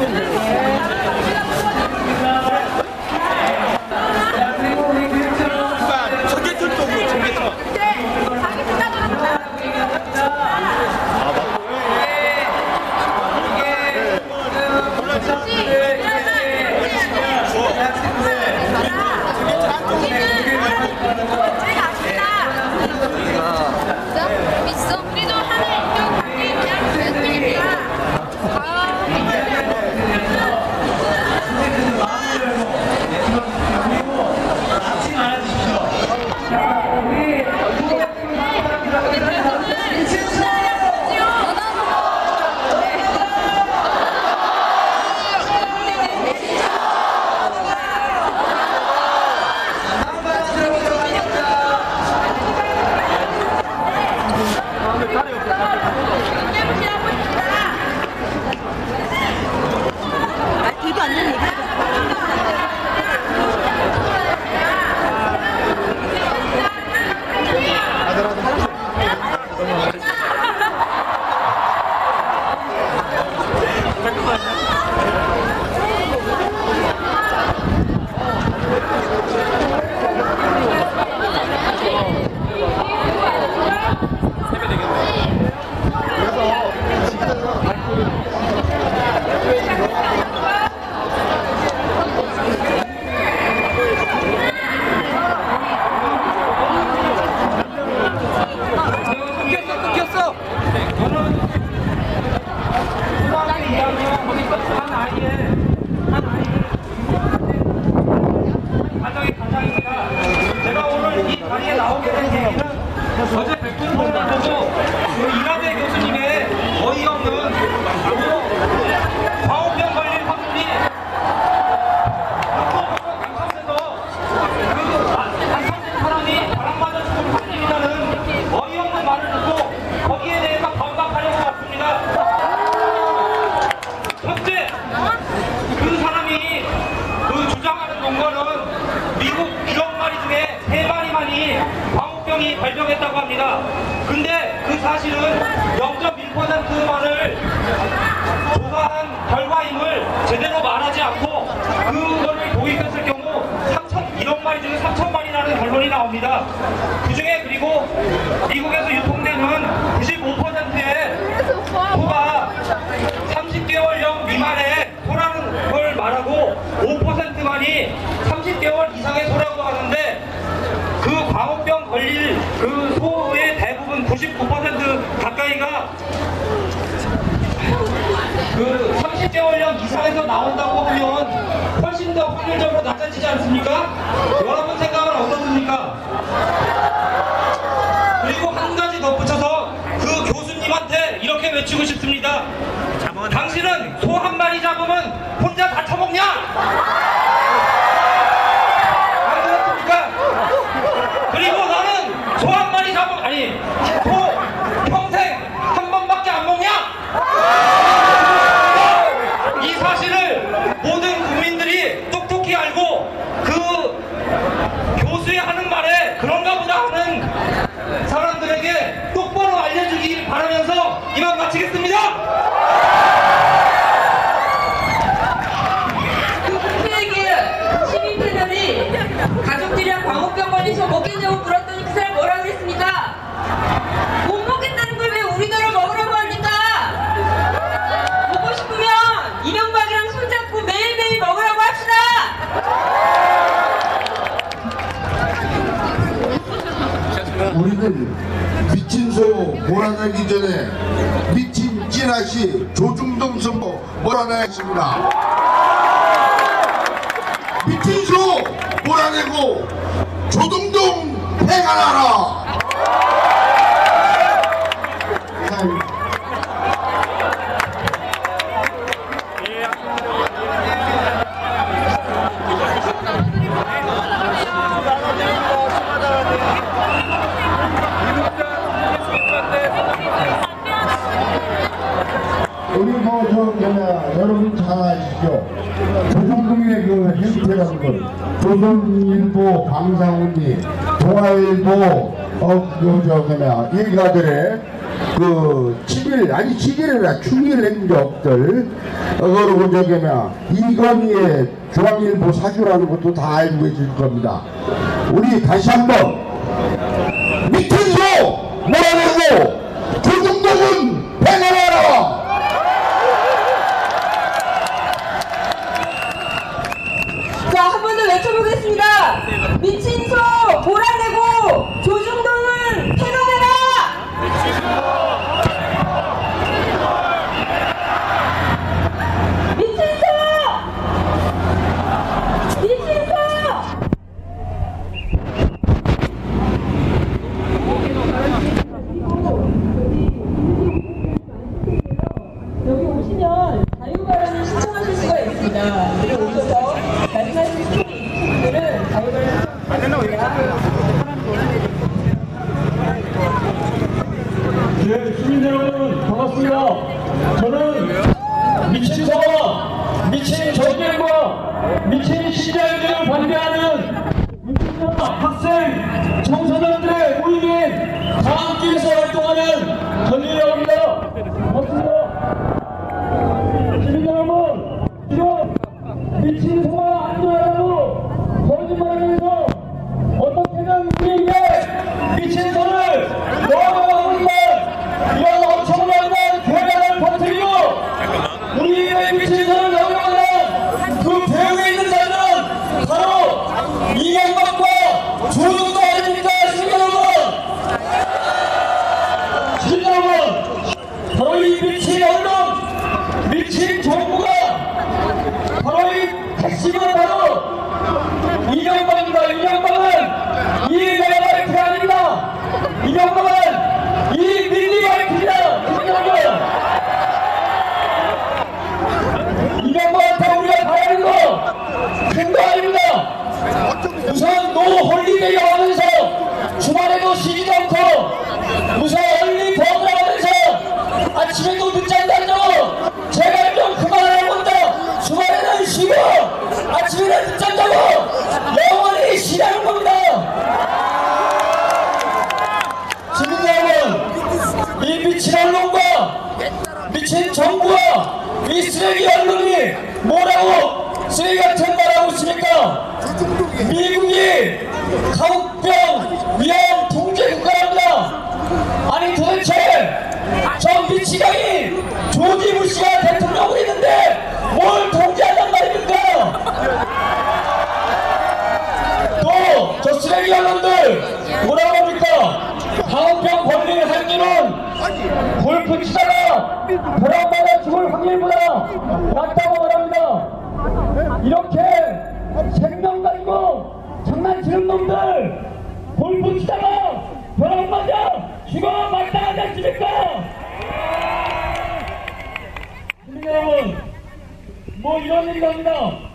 Yeah. 주장하는 논거는 미국 1억 마리 중에 3마리만이 광우병이 발병했다고 합니다. 근데 그 사실은 0.1%만을 조사한 결과임을 제대로 말하지 않고 그거를 도입했을 경우 3천 1억 마리 중에 3천 마리라는 결론이 나옵니다. 그 중에 그리고 미국에서 유통되는 95%의 소가 30개월령 미만의 소라는 걸 말하고 5%만이 30개월 이상의 소라고 하는데 그 광우병 걸릴 그 소의 대부분 99% 가까이가 그 30개월령 이상에서 나온다고 하면 훨씬 더 확률적으로 낮아지지 않습니까? 여러분 생각은 어떻습니까? 그리고 한 가지 덧붙여서 그 교수님한테 이렇게 외치고 싶습니다. 당신은 소 한 마리 잡으면 혼자 다 처먹냐? 안 그렇습니까? 그리고 너는 소 한 마리 잡으면 아니 소 평생 한 번밖에 안 먹냐? 이 사실을 모든 국민들이 똑똑히 알고 그 교수의 하는 말에 그런가 보다 하는 사람들에게 똑바로 알려주길 바라면서 이만 마치겠습니다. 그 국회에게 시민들이 가족들이랑 광우병 걸리서 먹겠냐고 물었더니 그 사람 뭐라고 했습니까? 못 먹겠다는 걸 왜 우리나라 먹으라고 합니까? 먹고 싶으면 이명박이랑 손잡고 매일매일 먹으라고 합시다! 우리는 미친 소 몰아내기 전에 미친 찌라시 조중동 선보 몰아내겠습니다. 미친 소 몰아내고 조중동 폐간하라. 강상훈이, 동아일보, 어, 그, 저, 뭐냐, 일가들의 그, 7일, 아니 7일이라 충일 행적들, 어, 그리고 저기, 뭐냐, 이건희의 중앙일보 사주라는 것도 다 알고 계실 겁니다. 우리 다시 한번, 미친소! 몰아내고, 조중동은 배내라! 자, 한 번 더 외쳐보겠습니다. 미친 소 몰아내고 조중동은 폐간해라! 미친 소! 미친 소! 여기 자유발언을 신청하실 수가 있습니다. 그리고 오셔서 있는 분들은 자유발언 네, 시민 여러분 반갑습니다. 저는 미친 서와 미친 정쟁과 미친 시장들을 반대하는 학생 청소년들의 모임인 다함길에서 활동하는. 반갑습니다. 시민 여러분, 지금 미친 소와 안전하다고 거짓말하면서 어떻게든 우리에게 미친 소를 넣으려고 하고 있는 이런 엄청난 괴담을 퍼뜨리고 우리에게 미친 소를 넣으려고 하는 그 배후에 있는 자들은 바로 이명박과 조중도 아닙니까 시민 여러분 시민 여러분 바로 이 미친 언론 미친 정부가 바로 이 핵심은 바로 이명박입니다. 이명박은 이 메가바이트가 아닙니다. 이명박은 이 밀리바이트입니다. 여러분. 이명박한테 우리가 바라는 거큰거 아닙니다. 우선 노 홀리데이 하면서 주말에도 쉬지도 않고 우선 얼리 버그 하면서 아침에도 늦잠 자죠. 제발 좀 그만하라고 한다. 주말에는 쉬고 아침에는 늦잠 자고 영원히 쉬라는 겁니다. 시민 여러분, 이 미친 언론과 미친 정부와 이 쓰레기 언론이 뭐라고 쓰레기 같은 말하고 있습니까? 미국이 가옥병 위험 통제 국가랍니다. 아니 도대체 저 미치광이 조지 부시가 대통령으로 있는데 뭘 통제한단 말입니까? 또 저 쓰레기 언론들 뭐라고 합니까? 가옥병 걸릴 확률은 골프 치다가 벼락마다 죽을 확률보다 낮다고 말합니다. 이렇게 생명 장난치는 놈들 골프 치다가 벼락 맞아 죽어 마땅하지 않습니까? 여러분 뭐 이런 얘기가 합니다.